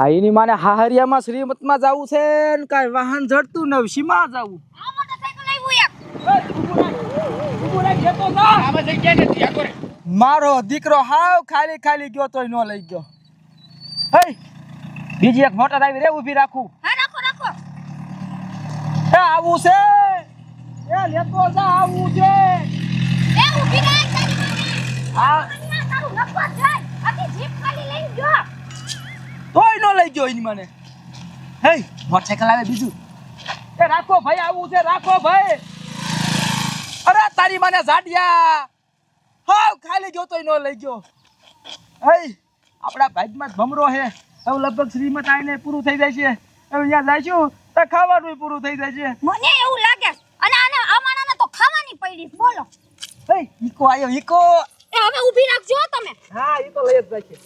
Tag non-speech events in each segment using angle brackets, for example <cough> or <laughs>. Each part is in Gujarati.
આ એની માને હાહરિયામાં શ્રીમતમાં જવું છે ને કાંઈ વાહન જડતું નવશીમાં જવું. મારો દીકરો હાવ ખાલી ખાલી ગયો તોય ન લઈ ગયો. હે બીજી એક મોટર આવી રે ઊભી રાખું. હા રાખો રાખો. એ આવું છે? એ લેતો જા આવું છે. એ ઊભી રાખ તારી માને. હા. તારું નફો જાય આખી જીપ ખાલી લઈ ગયો. ગયો એની મને. હે મોટરસાઇકલ આવે બીજું. એ રાખો ભાઈ આવું છે રાખો ભાઈ. અરે તારી મને ઝાડિયા. હાવ ખાલી ગયો તોય ન લઈ ગયો. હે આપણા ભાઈમાં ભમરો હે હવે લગભગ શ્રીમત આવીને પૂરું થઈ જાય છે. હવે અહીંયા જઈશું તો ખાવાનું પૂરું થઈ જાય છે. મને એવું લાગે અને આને આ માણાને તો ખાવાની પડી બોલો. હે ઈકો આયો ઈકો. એ હવે ઊભી રાખજો તમે. હા ઈ તો લઈ જ જાય છે.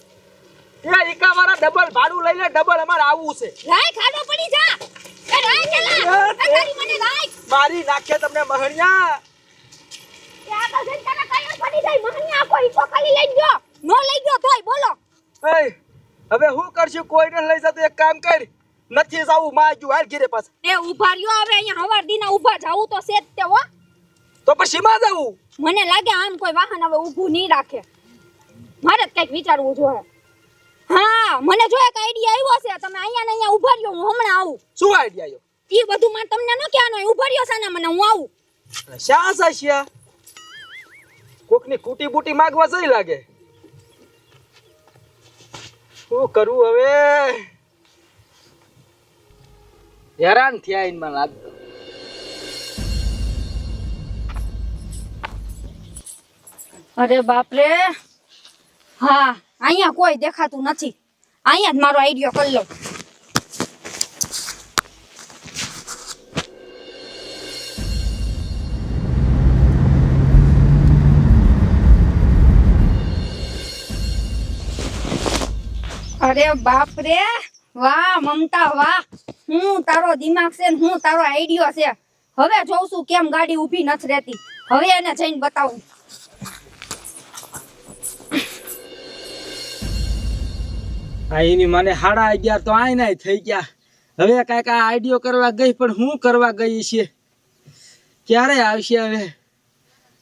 એ ઈકા મારા ડબલ ભાડું લઈ લે ડબલ અમારે આવું છે. રાય ખાડો પડી જા. એ રાય કેલા તારી મને રાય. મારી નાખે તમને મહણિયા. એ આગળ જઈને તને કાંઈ પડી જાય મહણિયા કોઈ ઈકો ખાલી લઈ ગયો. નો લઈ ગયો તોય બોલો. એ હવે હું કરશું? કોઈને લઈ જતો એક કામ કર. નથી જાવું માં ગયું હાલ ઘીરે પાછા. એ ઊભા રહ્યો હવે અહીંયા હવાર દીના ઊભા જાવું તો છે જ તે હો. તો પછી માં જાવું? મને લાગે આમ કોઈ વાહન હવે ઊભું નહીં રાખે. મારે જ કંઈક વિચારવું જોઈએ. હા મને જો એક આઈડિયા આવ્યો છે તમે અહીંયા ને અહીંયા ઊભા રહ્યો હું હમણાં આવું. શું આઈડિયા આવ્યો? ઈ બધું માં તમને ન કહેવાનું હોય ઊભા રહ્યો સાના મને હું આવું. શા સાશિયા કોકની કૂટી બૂટી માગવા જઈ લાગે? શું કરવું હવે? હેરાન થયા એમાં લાગતો અરે બાપ રે હા. અહીંયા કોઈ દેખાતું નથી. અહીંયા જ મારો આઈડિયો કરી લો. અરે બાપ રે વાહ, મમતા, વાહ. હું તારો દિમાગ છે હું તારો આઈડિયો છે. હવે જોઉં છું કેમ ગાડી ઊભી નથી રહેતી. હવે એને જઈને બતાવું. આ એની મને હાડા અગિયાર તો આય નાય થઈ ગયા. હવે કાંઈક આ આઈડિયો કરવા ગઈ પણ હું કરવા ગઈ છે? ક્યારે આવશે હવે?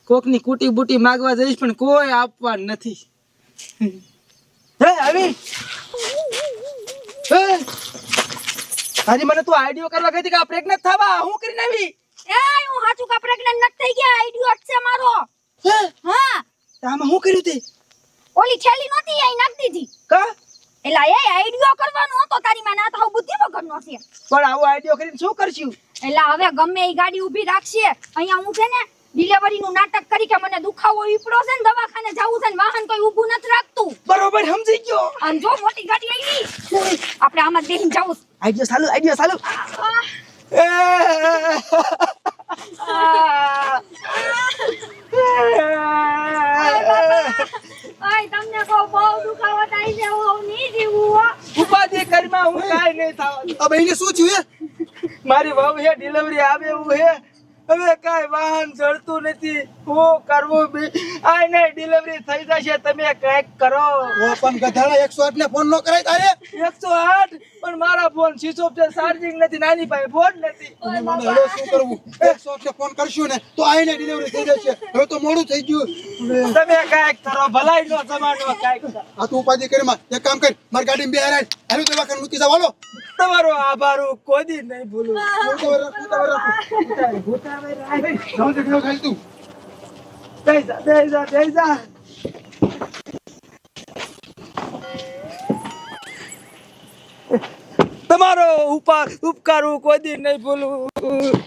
કોકની કુટી બુટી માગવા જઈશ પણ કોઈ આપવા નથી. હે આવી? મને તું આઈડિયો કરવા ગઈ હતી કે આ પ્રેગ્નેટ થવા? હું કરીને આવી? એ હું હાચું કા પ્રેગ્નન્ટ નથી થઈ ગયા? આઈડિયો જ છે મારો. હે? હા. તામાં હું કર્યું તે? ઓલી છેલી નોતી આઈ નાખ દીધી. કા? એલા એ આઈડિયો કરવાનો હતો તારી માં ના તો બુદ્ધિ વગરનો છે પણ આવો આઈડિયો કરીને શું કરશું એલા હવે ગમે એ ગાડી ઊભી રાખશે અહીંયા હું છે ને ડિલિવરી નું નાટક કરી કે મને દુખાવો ઈપડો છે ને દવાખાને જવું છે ને વાહન કોઈ ઊભું નથી રાખતું બરોબર સમજી ગયો અને જો મોટી ગાડી આવી આપણે આમાં બેહીને જાવું. આઈડિયો ચાલુ આઈડિયો ચાલુ તમને કહું બહુ દુખાવો હું નહીં જીવું હો. ઉપાધિ કરમાં હું કાંઈ નહીં થવાનું આ બહેને શું થયું હે? મારી વહુ હે ડિલિવરી આવે એવું હે. હવે કઈ વાહન ચડતું નથી. હું કરવું બી. આ ડિલિવરી થઈ જશે તમે કંઈક કરો. ઓ પણ ગધાડા એકસો આઠ ને ફોન નો કરાય તારે? એકસો આઠ? પણ મારા ફોન સ્વિચ ઓફ છે ચાર્જિંગ નથી નાની પાસે ફોન નથી. મને હવે શું કરવું? એકસો આઠ ને ફોન કરશું ને તો આને ડિલિવરી થઈ જશે. હવે તો મોડું થઈ ગયું. તમે કંઈક કરો ભલાઈ નો જમાનો કંઈક. આ તું ઉપાધી કરી માં. એક કામ કર મારી ગાડી બે હારાય હારું દવાખાને મૂકી જાવ હાલો. તમારો આભાર હું કોઈ દી નહીં ભૂલું. હું તો વરા- હું તું જય જા જય જા જય જા તમારો ઉપા ઉપકાર કોઈ દી નહીં ભૂલું.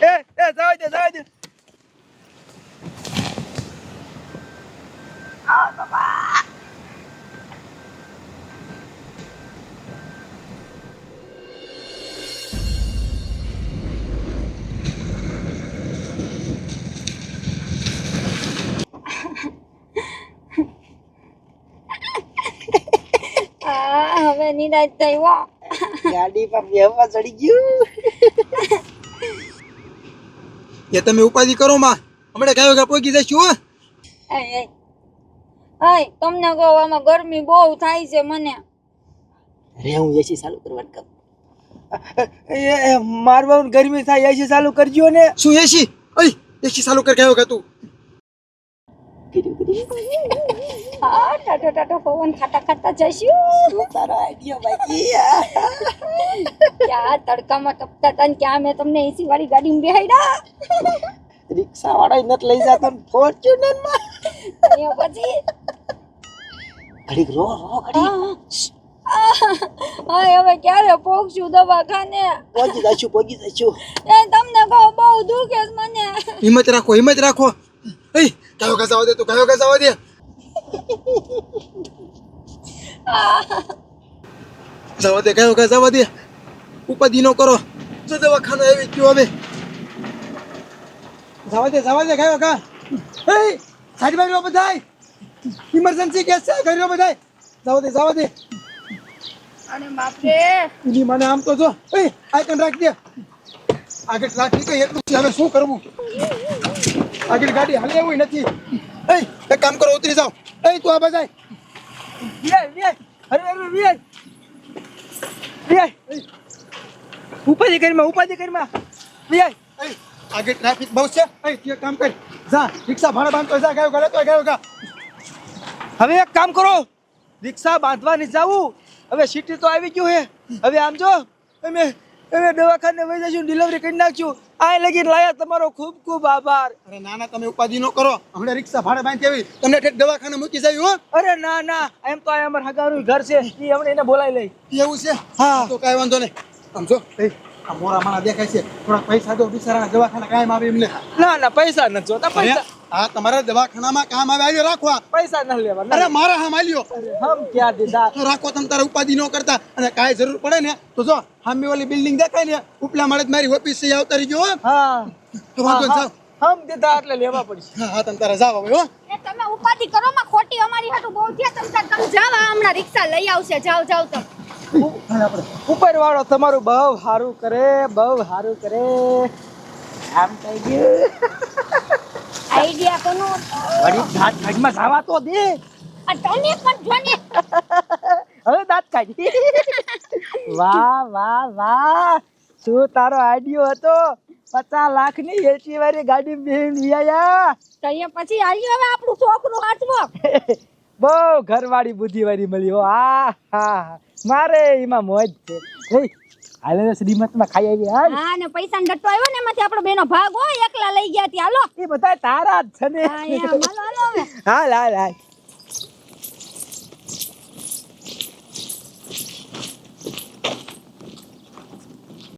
એ એ, જાવ દે જાવ દે. આ હવે નિરાશ થઈ હો. ગાડી પર બેહવા ચડી ગયું. એ તમે ઉપાધિ કરો માં. હમણાં કયો કે પોગી જશું હો. એ તમને કહો આમાં ગરમી બહુ થાય છે મને. રે હું એસી ચાલુ કરવાનું કામ. એ મારવાનું ગરમી થાય એસી ચાલુ કરજો ને. શું એસી ઓય એસી ચાલુ કર કયો કે તું. ટાટો ટાટો પવન ખાતા ખાતા જઈશું તારો આઈડિયા બાકી ક્યાં તડકામાં તપતા હતા ને ક્યાં મેં તમને એસી વાળી ગાડીમાં બેહાડ્યા રિક્ષા વાળા નથી લઈ જતો ફોર્ચ્યુનરમાં ને પછી ઘડીક રો રો ઘડીક હા હવે ક્યારે પહોંચશું દવાખાને પહોંચી જઈશું પહોંચી જઈશું એ તમને કહો બહુ દુખે મને હિંમત રાખો હિંમત રાખો. અય કયો કે દે, તું કયો કે દે. <laughs> જવા દે કયો કે જવા દે? ઉપાધિ નો કરો. જો દવાખાનો એવી ગયો હવે. જવા દે જવા દે કયો કા? એ સાઈડ બાજુ બધાય. ઇમરજન્સી કેસ છે ઘરે બધાય. જવા દે જવા દે. અરે બાપરે. એની મને આમ તો જો. એ આઈકન રાખ દે. આગળ રાખી કે એટલું હવે શું કરવું? આગળ ગાડી હાલે એવું નથી. એ એક કામ કરો ઉતરી જાઓ. એ તું આ બજાય વિયાય વિયાય અરે અરે વિયાય વિયાય ઉપાધિ કરીમાં ઉપાધિ કરીમાં વિયાય આગળ ટ્રાફિક બહુ છે. એ તું કામ કર. જા રિક્ષા ભાડા બાંધતો જા ગયો ગયો તો ગયો ગા. હવે એક કામ કરો. રિક્ષા બાંધવાની જાવું. હવે સિટી તો આવી ગયું હે. હવે આમ જો. અમે અમે દવાખાને વહી ડિલિવરી કરી નાખશું. આ લગી લાયા તમારો ખૂબ ખૂબ આભાર. અરે ના ના તમે ઉપાધિ ન કરો. હમણાં રિક્ષા ભાડે બાંધી આવી. તમને ઠેઠ દવાખાને મૂકી જાય હો. અરે ના ના એમ તો આ અમારા હગારું ઘર છે. ઈ હમણાં એને બોલાવી લઈ. એવું છે? હા. તો કાંઈ વાંધો નહીં. આમ જો આ મોરા માણા દેખાય છે. થોડા પૈસા દો બિચારા દવાખાના કાયમ આવે એમને ના ના પૈસા નથી જોતા પૈસા. આ તમારા દવાખાનામાં કામ આવે આવ્યો રાખો પૈસા ન લેવા અરે મારા હા માલ્યો હમ ક્યાં દીધા? તો રાખો તમ તારે ઉપાધિ ન કરતા. અને કાંઈ જરૂર પડે ને તો જો સામે ઓલી બિલ્ડિંગ દેખાય ને ઉપલા માળે મારી ઓફિસ છે આવતા રહીજો હો. હા. તો વાંધો જાવ હમ દીધા એટલે લેવા પડશે. હા તમ તારે જાઓ હવે હો. એ તમે ઉપાધિ કરો માં ખોટી અમારી હાટુ બહુ છે તમ તાર તમે જાવ હમણાં રિક્ષા લઈ આવશે જાવ જાવ તો ઉપર વાળો તમારું બહુ સારું કરે બહુ સારું કરે. આમ થઈ ગયું આઈડિયા કોનો? વળી દાંત કાઢમાં જવા તો દે. પણ જો હવે દાંત કાઢી. વાહ વાહ વાહ. શું તારો આઈડિયો હતો? પચાસ લાખની એસી વાળી ગાડી બેન વિયાયા તો એ પછી આવ્યું હવે આપણું છોકરું હાચવો બહુ ઘરવાળી બુદ્ધિ વાળી મળી હો. આ હા મારે એમાં મોજ છે. હાલે તો શ્રીમતમાં ખાઈ આવી હાલ. હા ને પૈસા ડટ્ટો આવ્યો ને એમાંથી આપણો બેનો ભાગ હોય એકલા લઈ ગયા ત્યાં હાલો. એ બધા તારા જ છે ને. હાલ હાલ હાલ.